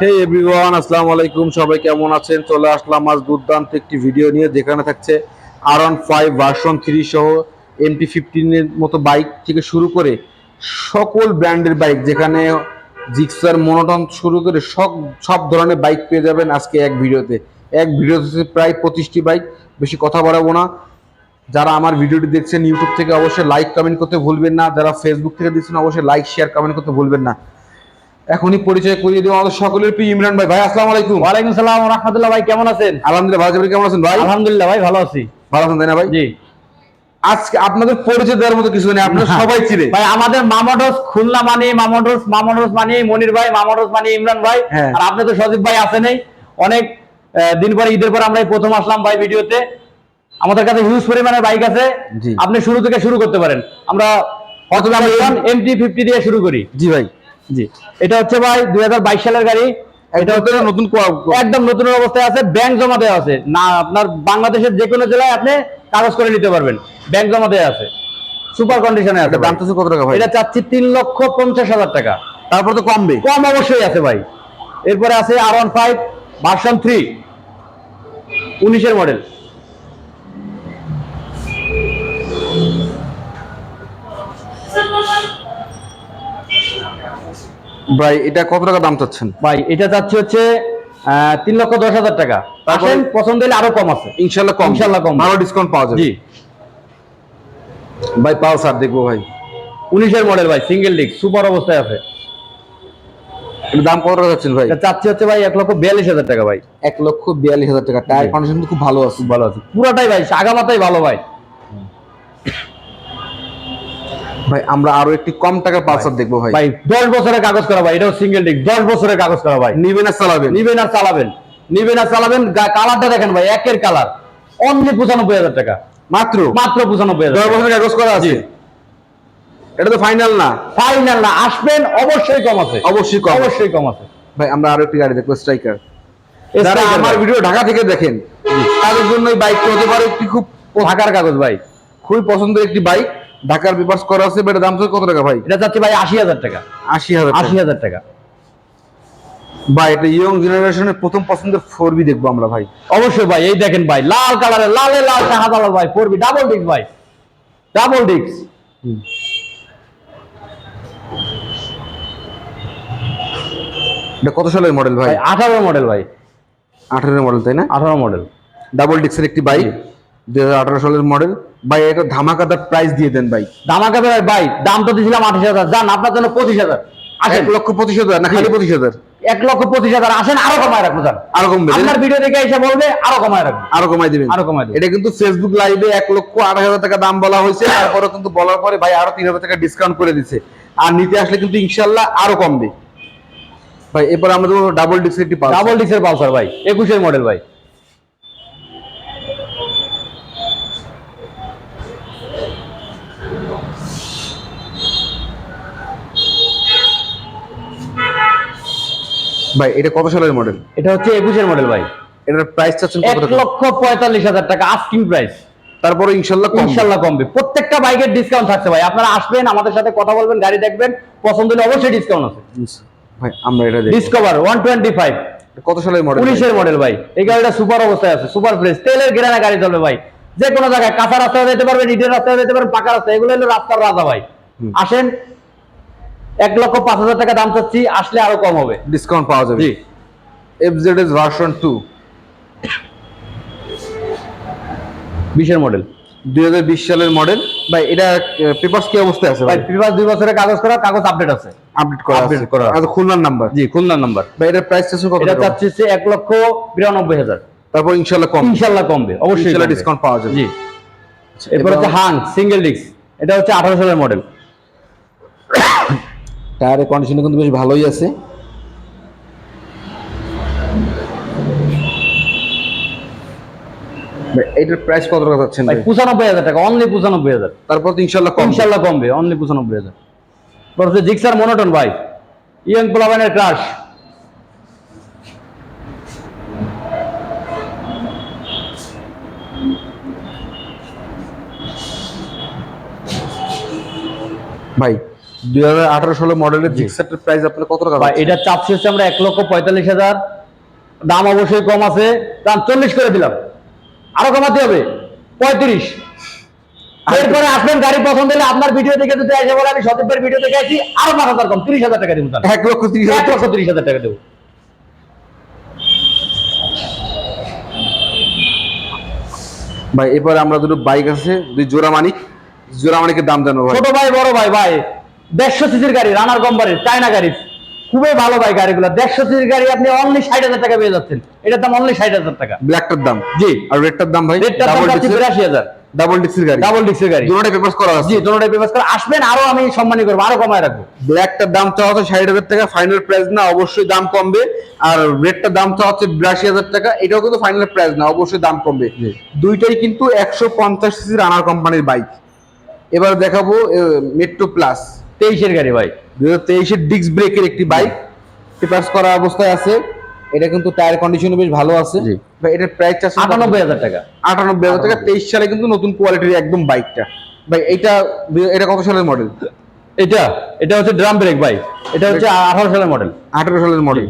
হে everyone আসসালামু আলাইকুম। সবাই কেমন আছেন? চলে আসলাম আজ দুর্দান্ত একটি ভিডিও নিয়ে। যেখানে থাকছে R one five version three সহ এমটি ফিফটিনের মতো বাইক থেকে শুরু করে সকল ব্র্যান্ডের বাইক যেখানে জিক্সার মনোটন শুরু করে সব সব ধরনের বাইক পেয়ে যাবেন আজকে এক ভিডিওতে এক ভিডিওতে প্রায় পঁচিশটি বাইক বেশি কথা বাড়াবো না। যারা আমার ভিডিওটি দেখছেন ইউটিউব থেকে অবশ্যই লাইক কমেন্ট করতে ভুলবেন না। যারা ফেসবুক থেকে দেখছেন, অবশ্যই লাইক শেয়ার কমেন্ট করতে ভুলবেন না। এখনই পরিচয় করিয়ে দেবো আমাদের সকলের প্রিয় ইমরান ভাই। ভাই আসসালামু আলাইকুম। ওয়ালাইকুম সালাম রহমতুল্লাহ ভাই কেমন আছেন? আলহামদুলিল্লাহ আছেন কেমন আছেন ভাই? আলহামদুলিল্লাহ ভাই ভালো আছি। ভালো আছেন তাই না ভাই? জি। আজকে আপনাদের পরিচয় দেওয়ার মতো কিছু নেই আপনারা সবাই চিনে। ভাই আমাদের মামাডোস খুলনা মানে মামাডোস মামাডোস মানে মনির ভাই মামাডোস মানে ইমরান ভাই। হ্যাঁ। আর আপনি তো সজীব ভাই আছেনই অনেক দিন পরে ঈদের পর আমরা প্রথম আসলাম ভাই ভিডিওতে। আমাদের কাছে হিউজ পরিমাণের বাইক আছে। আপনি শুরু থেকে শুরু করতে পারেন। আমরা এমটি ফিফটি দিয়ে শুরু করি। জি ভাই। জি। এটা হচ্ছে ভাই দুই হাজার বাইশ সালের গাড়ি। এটা হচ্ছে নতুন একদম নতুন অবস্থায় আছে ব্যাংক জমা দেওয়া আছে। না আপনার বাংলাদেশের যে কোনো জেলায় আপনি কাগজ করে নিতে পারবেন ব্যাংক জমা দেওয়া আছে। সুপার কন্ডিশনে আছে দাম তো কত টাকা ভাই? এটা চাচ্ছি তিন লক্ষ পঞ্চাশ হাজার টাকা। তারপর তো কমবে। কম অবশ্যই আছে ভাই। এরপরে আছে R one five version three উনিশের মডেল ভাই এটা কত টাকা দাম চাচ্ছেন? ভাই এটা চাচ্ছি হচ্ছে তিন লক্ষ দশ হাজার টাকা? আসেন পছন্দ হলে আরও কম আছে। ইনশাল্লাহ কম। ইনশাল্লাহ কম। ভালো ডিসকাউন্ট পাওয়া যাবে। জি। ভাই পালসার দেখব ভাই। উনিশের মডেল ভাই সিঙ্গেল ডিক সুপার অবস্থায় আছে। দাম কত টাকা চাচ্ছেন ভাই? চাচ্ছি হচ্ছে ভাই এক লক্ষ বিয়াল্লিশ হাজার টাকা ভাই। এক লক্ষ বিয়াল্লিশ হাজার টাকা। টায়ার। কন্ডিশন খুব ভালো আছে। ভালো আছে। পুরাটাই ভাই আগামাতাই ভালো ভাই। ভাই আমরা আরও একটি কম টাকার পালসার দেখব ভাই। ভাই দশ বছরের কাগজ করা ভাই এটাও সিঙ্গেল ডিক দশ বছরের কাগজ করা ভাই। নিবেন আর চালাবেন। নিবেন আর চালাবেন। নিবেন আর চালাবেন কালারটা দেখেন ভাই একের কালার। অনলি পঁচানব্বই হাজার টাকা। মাত্র? মাত্র পঁচানব্বই দশ হাজার বছরের কাগজ করা আছে? এটা তো ফাইনাল না? ফাইনাল না আসবেন অবশ্যই কম আছে। অবশ্যই কম। অবশ্যই কম আছে। ভাই আমরা আরও একটি গাড়ি দেখব স্ট্রাইকার যারা আমার ভিডিও ঢাকা থেকে দেখেন তাদের জন্য এই বাইকটি হতে পারে একটি খুব ঢাকার কাগজ ভাই। খুবই পছন্দের একটি বাইক ঢাকার পেপার্স করা আছে এটার দাম কত টাকা ভাই? এটা চাচ্ছি ভাই আশি হাজার টাকা। আশি হাজার আশি হাজার টাকা। ভাই এটা ইয়ং জেনারেশনের প্রথম পছন্দের ফোর বি দেখব আমরা ভাই। অবশ্যই ভাই এই দেখেন ভাই লাল কালারের লালে লাল শাহাদালাল ভাই ফোরবি ডাবল ডিস্ক ভাই। ডাবল ডিস্ক এটা কত সালের মডেল ভাই? আঠারো মডেল ভাই। আঠারো মডেল তাই না? আঠারো মডেল ডাবল ডিক্সের একটি বাইক দুই হাজার আঠারো সালের মডেল ভাই এটা ধামাকাদার প্রাইস দিয়ে দেন ভাই। দামাকা ভাই দাম তো দিয়েছিলাম আঠাশ হাজার। যান আপনার জন্য পঁচিশ হাজার। এক লক্ষ পঁচিশ হাজার না খালি পঁচিশ হাজার? এক লক্ষ পঁচিশ হাজার। আসেন আরও কমায় রাখব যান। আরও কমবে আপনার ভিডিও দেখে এসে বলবে আরও কমায় রাখব। আরও কমাই দিবেন? আরও কমায় এটা কিন্তু ফেসবুক লাইভে এক লক্ষ আড়াই হাজার টাকা দাম বলা হয়েছে। তারপরে কিন্তু বলার পরে ভাই আরও তিন হাজার টাকা ডিসকাউন্ট করে দিচ্ছে আর নিতে আসলে কিন্তু ইনশাল্লাহ আরও কমবে। ভাই এরপর আমরা ডাবল ডিস্ক একটি ডাবল ডিস্কের পালসার ভাই। একুশের মডেল ভাই। ভাই এটা কত সালের মডেল এটা হচ্ছে একুশের মডেল ভাই। এটার প্রাইস চাচ্ছেন কত টাকা? লক্ষ পঁয়তাল্লিশ হাজার টাকা আস্কিং প্রাইস তারপরে ইনশাল্লাহ কমবে। ইনশাল্লাহ কমবে। প্রত্যেকটা বাইকের ডিসকাউন্ট থাকছে ভাই। আপনারা আসবেন আমাদের সাথে কথা বলবেন গাড়ি দেখবেন পছন্দ হলে অবশ্যই ডিসকাউন্ট আছে। ভাই আমরা এটা দেখি। ডিসকভার ওয়ান টোয়েন্টি ফাইভ কত সালের মডেল উনিশের মডেল ভাই। এই গাড়িটা সুপার অবস্থায় আছে সুপার ফ্রেশ তেলের গেরানা গাড়ি চলবে ভাই। যে কোনো জায়গায় কাঁচা রাস্তায় যেতে পারবেন ইটের রাস্তায় যেতে পারবেন পাকা রাস্তা এগুলো হলো রাস্তার রাজা ভাই। আসেন এক লক্ষ পাঁচ হাজার টাকা দাম চাচ্ছি আসলে আরও কম হবে। ডিসকাউন্ট পাওয়া যাবে। জি। এফজেড এস ভার্সন টু বিশের মডেল দুই হাজার বিশ সালের মডেল ভাই এটা পেপারস কি অবস্থায় আছে ভাই? ভাই দুই বছরের কাগজ করা কাগজ আপডেট আছে। আপডেট করা আছে। করা। আচ্ছা খুলনার নাম্বার জি খুলনার নাম্বার ভাই এটার প্রাইস কত এটা চাচ্ছি হচ্ছে এক লক্ষ বিরানব্বই হাজার। তারপর ইনশাল্লাহ কম ইনশাল্লাহ কমবে অবশ্যই ইনশাল্লাহ ডিসকাউন্ট পাওয়া যাবে। জি। এরপর হচ্ছে হাং সিঙ্গেল ডিস্ক এটা হচ্ছে আঠারো সালের মডেল টায়ারের কন্ডিশন কিন্তু বেশ ভালোই আছে। ভাই এটার প্রাইস কত টাকা যাচ্ছেন ভাই ভাই? পঁচানব্বই হাজার টাকা অনলি পঁচানব্বই হাজার। তারপর তো ইনশাল্লাহ কম। ইনশাল্লাহ কমবে অনলি পঁচানব্বই হাজার। এরপর হচ্ছে জিক্সার মনোটন ভাই ইয়ং প্লাবানের ক্রাশ ভাই দুই হাজার আঠারো ষোলো মডেলের জিক্সারটার প্রাইস আপনার কত টাকা ভাই এটা হচ্ছে আমরা এক লক্ষ পঁয়তাল্লিশ হাজার। দাম অবশ্যই কম আছে। দাম চল্লিশ করে দিলাম। আরও কমাতে হবে। পঁয়ত্রিশ। এরপরে আসবেন গাড়ি পছন্দ হলে আপনার ভিডিও দেখে যদি এসে বলে আমি ভিডিও দেখে আছি আরও পাঁচ হাজার কম। তিরিশ হাজার টাকা দিব। এক লক্ষ তিরিশ এক হাজার লক্ষ তিরিশ হাজার টাকা দেবো। ভাই এরপরে আমরা দুটো বাইক আছে দুই জোড়া মানিক। জোড়া মানিকের দাম জানো ভাই। ছোট ভাই বড় ভাই ভাই। দেড়শো সিসির গাড়ি রানার কোম্পানির চায়না গাড়ি খুবই ভালো ভাই গাড়িগুলো। দেড়শো সিসির গাড়ি আপনি অনলি ষাট হাজার টাকা পেয়ে যাচ্ছেন। এটার দাম অনলি ষাট হাজার টাকা। ব্ল্যাকটার দাম? জি। আর রেডটার দাম ভাই? রেটটা দাম ডিক্সের বিরাশি হাজার। ডাবল ডিক্সের গাড়ি? ডাবল ডিক্সের গাড়ি। দুটোটাই পেপারস করা আছে। জি দুটোটাই করে। আসবেন আরও আমি সম্মানী করব আরও কমায় রাখব। ব্ল্যাকটার দাম চাওয়া হচ্ছে ষাট হাজার টাকা ফাইনাল প্রাইস না অবশ্যই দাম কমবে। আর রেডটার দাম চাওয়া হচ্ছে বিরাশি হাজার টাকা এটাও কিন্তু ফাইনাল প্রাইস না অবশ্যই দাম কমবে। দুইটাই কিন্তু একশো পঞ্চাশ সিসির আনার কোম্পানির বাইক এবার দেখাবো মেট্রো প্লাস তেইশের গাড়ি ভাই। দুই হাজার তেইশের ডিস্ক ব্রেকের একটি বাইক পেপার্স করা অবস্থায় আছে। এটা কিন্তু টায়ার কন্ডিশন বেশ ভালো আছে। ভাই এটার প্রাইস আছে আটানব্বই হাজার টাকা। আটানব্বই হাজার টাকা। তেইশ সালে কিন্তু নতুন কোয়ালিটির একদম বাইকটা ভাই এটা এটা কত সালের মডেল এটা এটা হচ্ছে ড্রাম ব্রেক ভাই। এটা হচ্ছে আঠারো সালের মডেল আঠারো সালের মডেল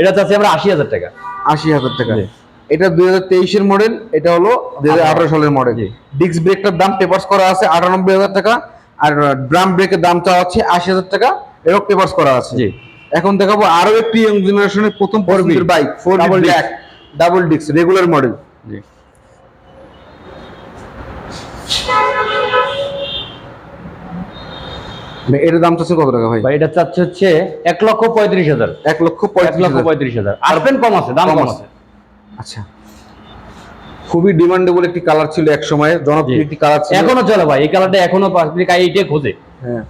এটা চাচ্ছি আমরা আশি হাজার টাকা। আশি হাজার টাকা। এটা দুই হাজার তেইশের মডেল এটা হলো দুই হাজার আঠারো সালের মডেল। ডিস্ক ব্রেকটার দাম পেপার্স করা আছে আটানব্বই হাজার টাকা। আর ড্রাম ব্রেকের দাম চাওয়া হচ্ছে আশি হাজার টাকা এরকম পেপার্স করা আছে। জি। এখন দেখাবো আরও একটি ইয়ং জেনারেশনের প্রথম পছন্দের bike four black double disc regular model জি। এটার দাম চাচ্ছে কত টাকা ভাই? ভাই এটা চাচ্ছে হচ্ছে এক লক্ষ পঁয়ত্রিশ হাজার। এক লক্ষ পঁয়ত্রিশ লক্ষ পঁয়ত্রিশ হাজার। আসবেন কম আছে দাম কম। আছে। আচ্ছা। খুবই ডিমান্ডেবল একটি কালার ছিল এক সময় জনপ্রিয় একটি কালার ছিল। এখনও চলে ভাই এই কালারটা এখনও পাবলিক আইটে খোঁজে। হ্যাঁ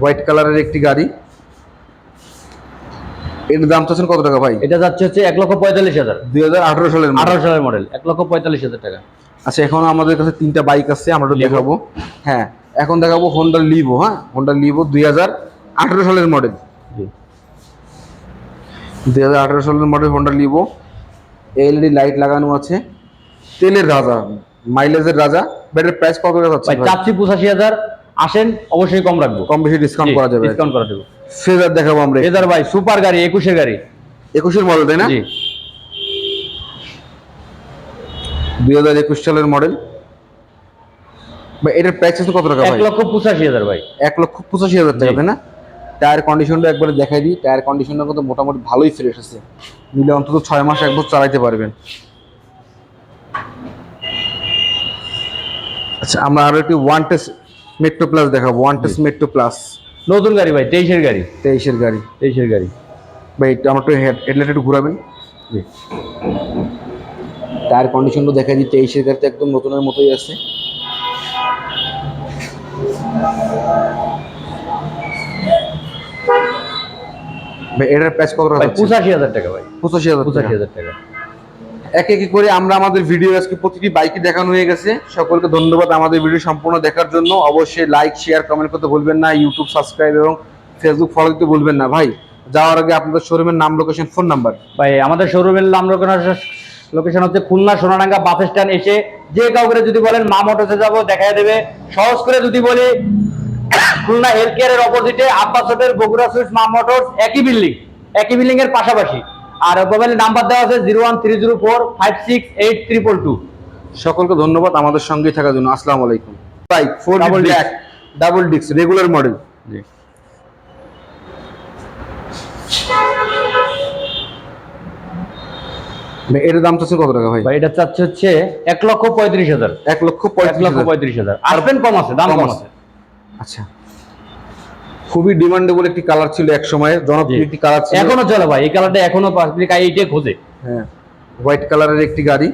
হোয়াইট কালারের একটি গাড়ি। এর দাম চাচ্ছেন কত টাকা ভাই? এটা যাচ্ছে হচ্ছে এক লক্ষ পঁয়তাল্লিশ হাজার। দুই হাজার আঠারো সালের। আঠারো সালের মডেল এক লক্ষ পঁয়তাল্লিশ হাজার টাকা। আচ্ছা এখন আমাদের কাছে তিনটা বাইক আছে আমরা দেখাবো। হ্যাঁ এখন দেখাবো হোন্ডা লিভো হ্যাঁ? হোন্ডা লিভো দুই হাজার আঠারো সালের মডেল জি। দুই হাজার আঠারো সালের model Honda Livo LED light লাগানো আছে। তেলের রাজা মাইলেজের রাজা ব্যাটারির প্রাইস কত যাচ্ছে? চাচ্ছি পঁচাশি হাজার আসেন অবশ্যই কম রাখব। কম বেশি ডিসকাউন্ট করা যাবে। ডিসকাউন্ট করা দেবো ফেজার দেখাবো আমরা এদার ভাই সুপার গাড়ি একুশের গাড়ি। একুশের মডেল তাই না? জি। দুই হাজার একুশ সালের মডেল ভাই এটার প্রাইস কত টাকা এক ভাই লক্ষ পঁচাশি হাজার ভাই। এক লক্ষ পঁচাশি হাজার টাকা তাই না? টায়ার কন্ডিশনটা একবার দেখাই দিই। টায়ার কন্ডিশনটা কিন্তু মোটামুটি ভালোই ফ্রেশ আছে। নিলে অন্তত ছয় মাস এক বছর চালাইতে পারবেন। আচ্ছা আমরা আরও একটি ওয়ান টেস্ট মেট্রো প্লাস দেখাবো। ওয়ান টেস্ট মেট্রো প্লাস নতুন গাড়ি ভাই তেইশের গাড়ি। তেইশের গাড়ি। তেইশের গাড়ি। ভাই এটা আমার একটু হেডলাইট একটু ঘুরাবেন। জি। টায়ার কন্ডিশনটা দেখা দিই তেইশের গাড়িতে একদম নতুনের মতোই আছে। ভাই এটার প্রাইস কত টাকা পঁচাশি হাজার টাকা ভাই। পঁচাশি হাজার পঁচাশি হাজার টাকা। এক এক করে আমরা আমাদের ভিডিও আজকে প্রতিটি বাইকে দেখানো হয়ে গেছে। সকলকে ধন্যবাদ আমাদের ভিডিও সম্পূর্ণ দেখার জন্য। অবশ্যই লাইক শেয়ার কমেন্ট করতে ভুলবেন না। ইউটিউব সাবস্ক্রাইব এবং ফেসবুক ফলো দিতে ভুলবেন না। ভাই, যাওয়ার আগে আপনাদের শোরুমের নাম লোকেশন ফোন নাম্বার ভাই, আমাদের শোরুমের নাম লোকেশন হচ্ছে খুলনা সোনাডাঙ্গা বাস স্ট্যান্ড এসে যে কাউকে যদি বলেন মা মোটরসে যাব দেখা দেবে। সহজ করে যদি বলি, খুলনা হেলথ কেয়ারের অপোজিটে Abbas hotel, Bogura sweets Ma motors, একই বিল্ডিং একই বিল্ডিং এর পাশাপাশি। আর মোবাইলের নাম্বার দেওয়া আছে zero one three zero four five six eight triple two. সকলকে ধন্যবাদ আমাদের সঙ্গেই থাকার জন্য। আসসালামু আলাইকুম। Bike four Double disc। Double disc regular model জি। এটার দাম চাচ্ছে কত টাকা ভাই? ভাই এটা চাচ্ছে হচ্ছে এক লক্ষ পঁয়ত্রিশ হাজার। এক লক্ষ পঁয়ত্রিশ লক্ষ। পঁয়ত্রিশ হাজার। আসবেন কম আছে দাম কম। আছে। আচ্ছা। খুবই ডিমান্ডেবল একটি কালার ছিল এক সময় জনপ্রিয় একটি কালার ছিল। এখনও চলে ভাই এই কালারটা এখনও পাবলিক আইটে খোঁজে। হ্যাঁ হোয়াইট কালারের একটি গাড়ি।